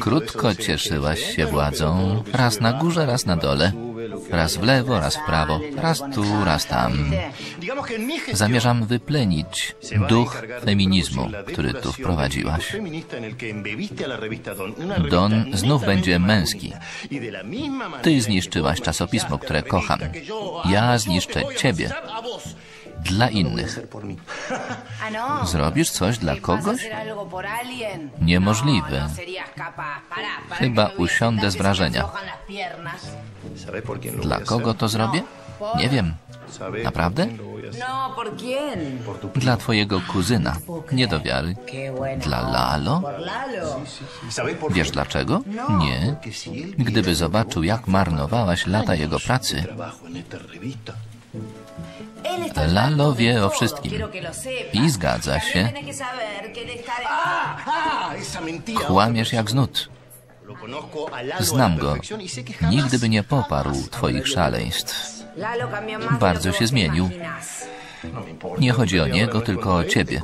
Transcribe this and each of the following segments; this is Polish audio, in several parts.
Krótko cieszyłaś się władzą, raz na górze, raz na dole, raz w lewo, raz w prawo, raz tu, raz tam. Zamierzam wyplenić duch feminizmu, który tu wprowadziłaś. Don znów będzie męski. Ty zniszczyłaś czasopismo, które kocham. Ja zniszczę ciebie dla innych. Zrobisz coś dla kogoś? Niemożliwe. Chyba usiądę z wrażenia. Dla kogo to zrobię? Nie wiem. Naprawdę? Dla twojego kuzyna. Nie do wiary. Dla Lalo? Wiesz dlaczego? Nie. Gdyby zobaczył, jak marnowałaś lata jego pracy, Lalo wie o wszystkim. I zgadza się. Kłamiesz jak znud. Znam go. Nigdy by nie poparł twoich szaleństw. Bardzo się zmienił. Nie chodzi o niego, tylko o ciebie.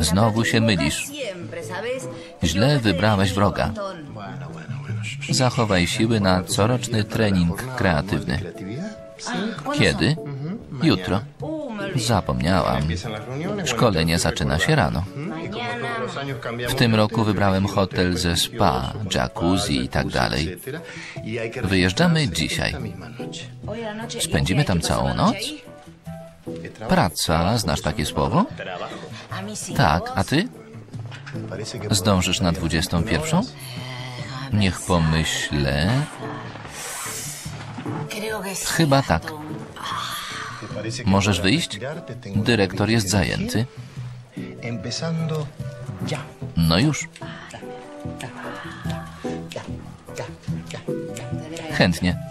Znowu się mylisz. Źle wybrałeś wroga. Zachowaj siły na coroczny trening kreatywny. Kiedy? Jutro. Zapomniałam. Szkolenie zaczyna się rano. W tym roku wybrałem hotel ze spa, jacuzzi i tak dalej. Wyjeżdżamy dzisiaj. Spędzimy tam całą noc? Praca, znasz takie słowo? Tak, a ty? Zdążysz na 21? Niech pomyślę. Chyba tak. Możesz wyjść? Dyrektor jest zajęty. No już. Chętnie.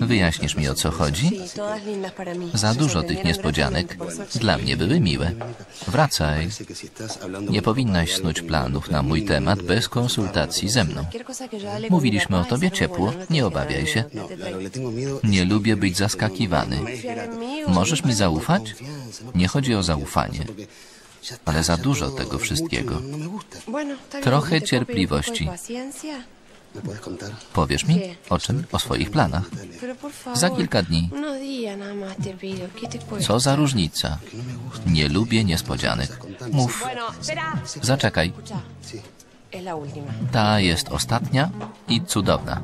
Wyjaśnisz mi o co chodzi? Za dużo tych niespodzianek. Dla mnie były miłe. Wracaj. Nie powinnaś snuć planów na mój temat bez konsultacji ze mną. Mówiliśmy o tobie ciepło, nie obawiaj się. Nie lubię być zaskakiwany. Możesz mi zaufać? Nie chodzi o zaufanie, ale za dużo tego wszystkiego. Trochę cierpliwości. Powiesz mi o czym? O swoich planach. Za kilka dni. Co za różnica? Nie lubię niespodzianek. Mów. Zaczekaj. Ta jest ostatnia i cudowna.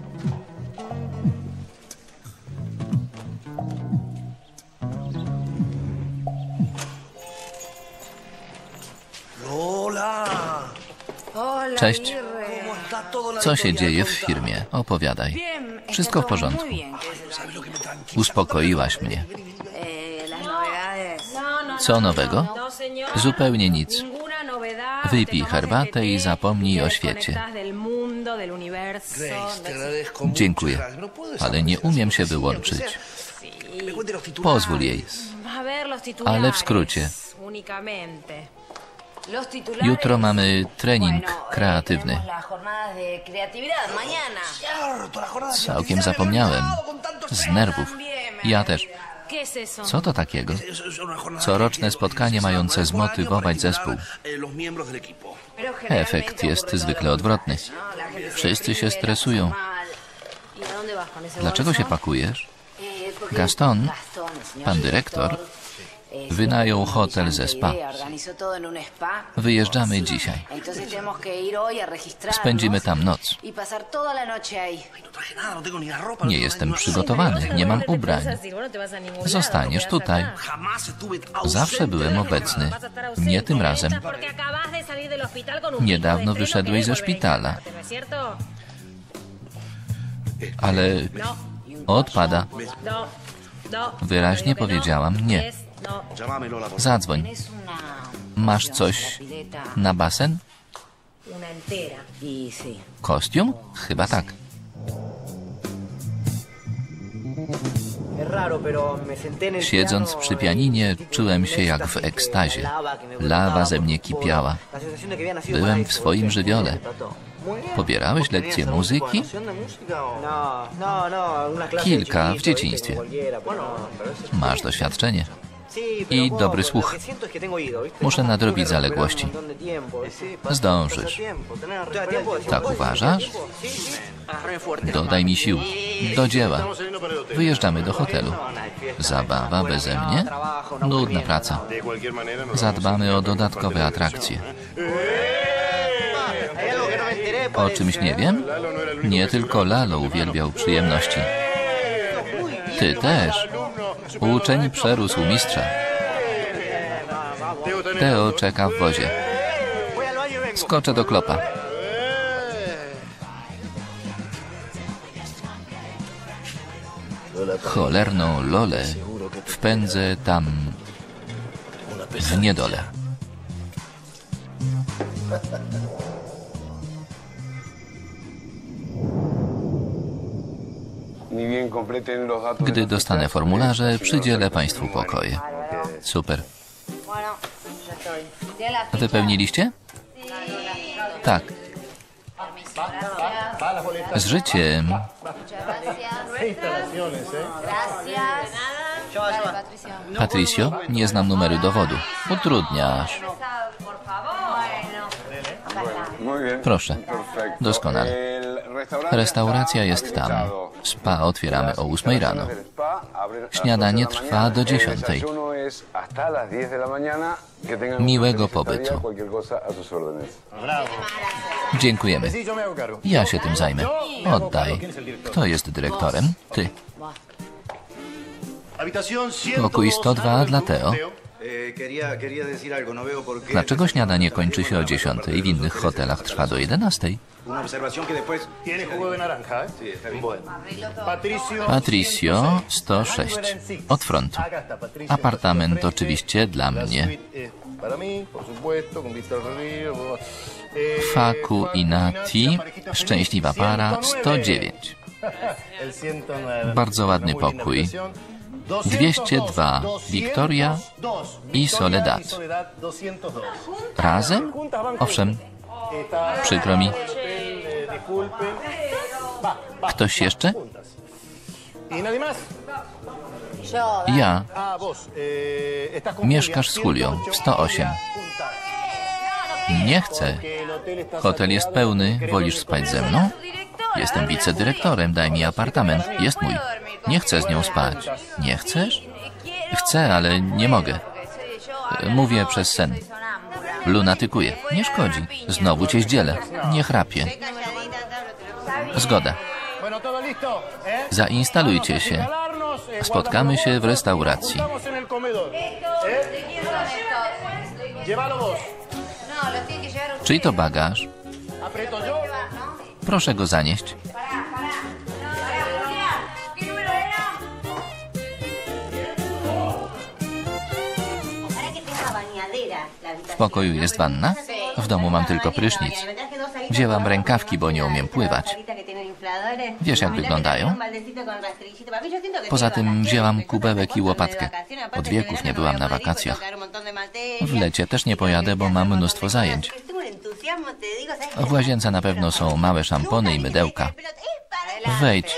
Cześć. Co się dzieje w firmie? Opowiadaj. Wszystko w porządku. Uspokoiłaś mnie. Co nowego? Zupełnie nic. Wypij herbatę i zapomnij o świecie. Dziękuję, ale nie umiem się wyłączyć. Pozwól jej. Ale w skrócie. Jutro mamy trening kreatywny. Całkiem zapomniałem. Z nerwów. Ja też. Co to takiego? Coroczne spotkanie mające zmotywować zespół. Efekt jest zwykle odwrotny. Wszyscy się stresują. Dlaczego się pakujesz? Gaston, pan dyrektor, Wynajął hotel ze spa. Wyjeżdżamy dzisiaj. Spędzimy tam noc. Nie jestem przygotowany, nie mam ubrań. Zostaniesz tutaj. Zawsze byłem obecny. Nie tym razem. Niedawno wyszedłeś ze szpitala. Ale odpada. Wyraźnie powiedziałam nie. Zadzwoń. Masz coś na basen? Kostium? Chyba tak. Siedząc przy pianinie, czułem się jak w ekstazie. Lawa ze mnie kipiała. Byłem w swoim żywiole. Pobierałeś lekcje muzyki? Kilka w dzieciństwie. Masz doświadczenie. I dobry słuch. Muszę nadrobić zaległości. Zdążysz. Tak uważasz? Dodaj mi sił. Do dzieła. Wyjeżdżamy do hotelu. Zabawa beze mnie? Nudna praca. Zadbamy o dodatkowe atrakcje. O czymś nie wiem? Nie tylko Lalo uwielbiał przyjemności. Ty też. Uczeń przerósł mistrza. Teo czeka w wozie. Skoczę do klopa. Cholerną lolę wpędzę tam w niedole. Gdy dostanę formularze, przydzielę Państwu pokoje. Super. Wypełniliście? Tak. Z życiem. Patricio, nie znam numeru dowodu. Utrudniasz. Proszę. Doskonale. Restauracja jest tam. Spa otwieramy o 8 rano. Śniadanie trwa do 10. Miłego pobytu. Dziękujemy. Ja się tym zajmę. Oddaj. Kto jest dyrektorem? Ty. Pokój 102 dla Teo. Dlaczego śniadanie kończy się o 10 i w innych hotelach trwa do 11? Patricio 106. Od frontu. Apartament oczywiście dla mnie. Faku i Nati. Szczęśliwa para 109. Bardzo ładny pokój. 202 Wiktoria i Soledad. Razem? Owszem. Przykro mi. Ktoś jeszcze? Ja. Mieszkasz z Julią w 108. Nie chcę. Hotel jest pełny. Wolisz spać ze mną? Jestem wicedyrektorem. Daj mi apartament. Jest mój. Nie chcę z nią spać. Nie chcesz? Chcę, ale nie mogę. Mówię przez sen. Lunatykuję. Nie szkodzi. Znowu cię zdzielę. Nie chrapię. Zgoda. Zainstalujcie się. Spotkamy się w restauracji. Czyj to bagaż? Proszę go zanieść. W pokoju jest wanna? W domu mam tylko prysznic. Wzięłam rękawki, bo nie umiem pływać. Wiesz, jak wyglądają? Poza tym wzięłam kubełek i łopatkę. Od wieków nie byłam na wakacjach. W lecie też nie pojadę, bo mam mnóstwo zajęć. W łazience na pewno są małe szampony i mydełka. Wejdź.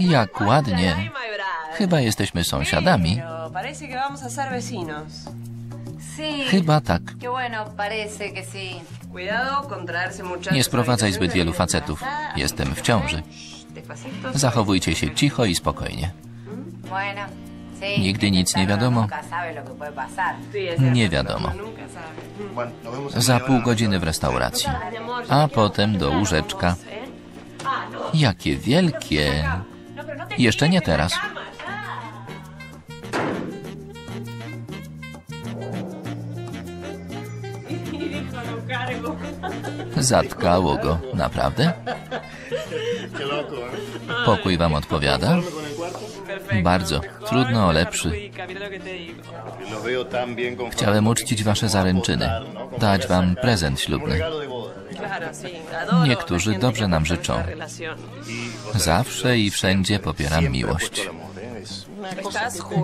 Jak ładnie. Chyba jesteśmy sąsiadami. Chyba tak. Nie sprowadzaj zbyt wielu facetów. Jestem w ciąży. Zachowujcie się cicho i spokojnie. Nigdy nic nie wiadomo. Nie wiadomo. Za pół godziny w restauracji. A potem do łóżeczka. Jakie wielkie. Jeszcze nie teraz. Zatkało go. Naprawdę? Pokój wam odpowiada? Bardzo. Trudno o lepszy. Chciałem uczcić wasze zaręczyny. Dać wam prezent ślubny. Niektórzy dobrze nam życzą. Zawsze i wszędzie popieram miłość.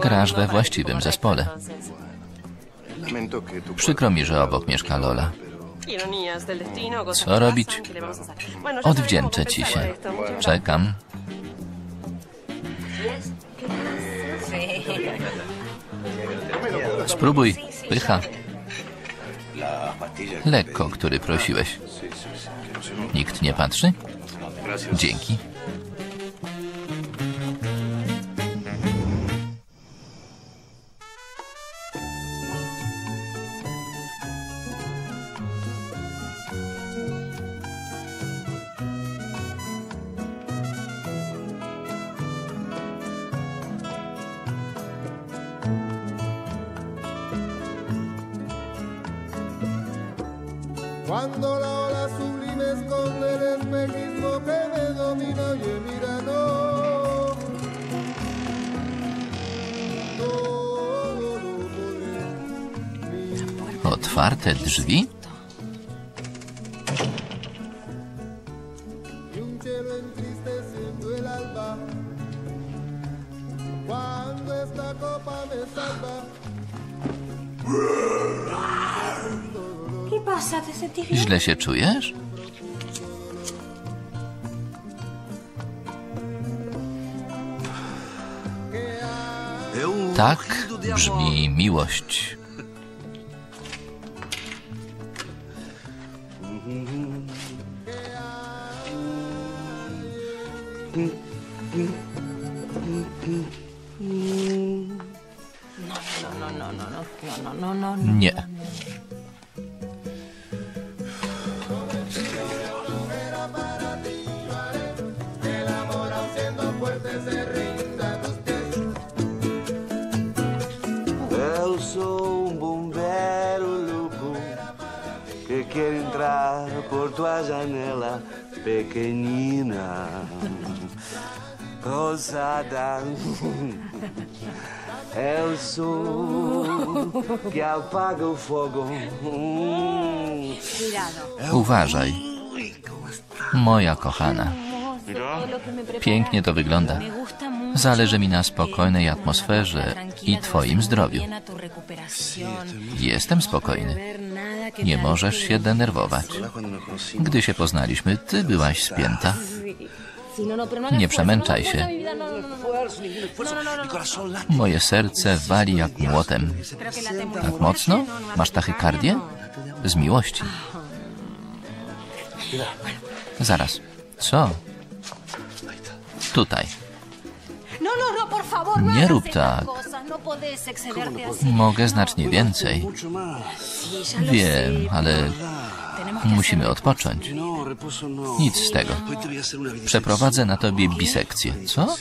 Grasz we właściwym zespole. Przykro mi, że obok mieszka Lola. Co robić? Odwdzięczę ci się. Czekam. Spróbuj. Pycha. Lekko, który prosiłeś. Nikt nie patrzy? Dzięki. Cuando la ola sublime esconde el espejismo que me domina, podré. Otwarte drzwi? Źle się czujesz? Tak brzmi miłość. Por tua janela pequenina, rosada. Eu sou que apaga o fogo. Uważaj. Moja kochana. Pięknie to wygląda. Zależy mi na spokojnej atmosferze i Twoim zdrowiu. Jestem spokojny. Nie możesz się denerwować. Gdy się poznaliśmy, Ty byłaś spięta. Nie przemęczaj się. Moje serce wali jak młotem. Tak mocno? Masz tachykardię? Z miłości. Zaraz. Co? Tutaj. Nie rób tak. No. Mogę znacznie więcej. Wiem, ale musimy odpocząć. No, no. Nic z tego. Przeprowadzę na tobie bisekcję. Co?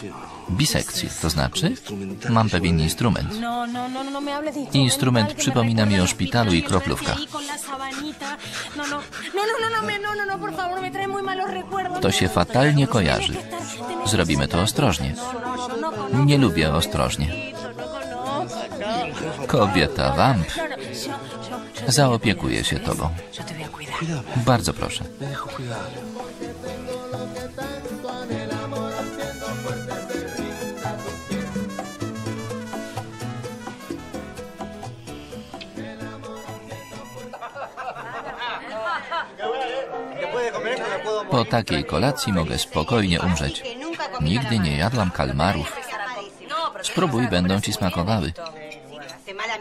Bisekcję, to znaczy? Mam pewien instrument. No, no, no, no Instrument przypomina mi o szpitalu i kroplówkach. No, no, no, no, no, no, no, no, no. To się fatalnie kojarzy. Zrobimy to ostrożnie. Nie lubię ostrożnie. Kobieta wamp. Zaopiekuję się tobą. Bardzo proszę. Po takiej kolacji mogę spokojnie umrzeć. Nigdy nie jadłam kalmarów. Spróbuj, będą ci smakowały.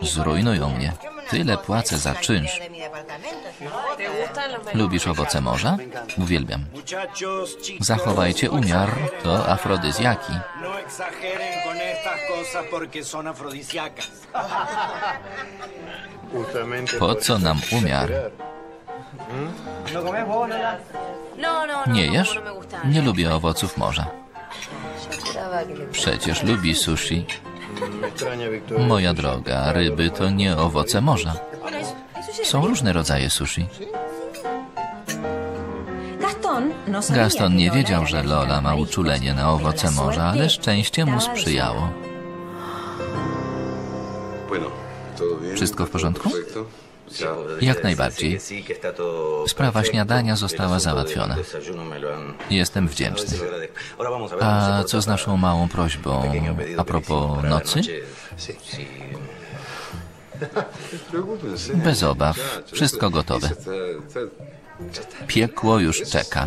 Zrujnują mnie. Tyle płacę za czynsz. Lubisz owoce morza? Uwielbiam. Zachowajcie umiar, to afrodyzjaki. no. Po co nam umiar? No. Nie jesz? Nie lubię owoców morza. Przecież lubi sushi. Moja droga, ryby to nie owoce morza. Są różne rodzaje sushi. Gaston, nie wiedział, że Lola ma uczulenie na owoce morza, ale szczęście mu sprzyjało. Wszystko w porządku? Jak najbardziej. Sprawa śniadania została załatwiona. Jestem wdzięczny. A co z naszą małą prośbą a propos nocy? Bez obaw. Wszystko gotowe. Piekło już czeka.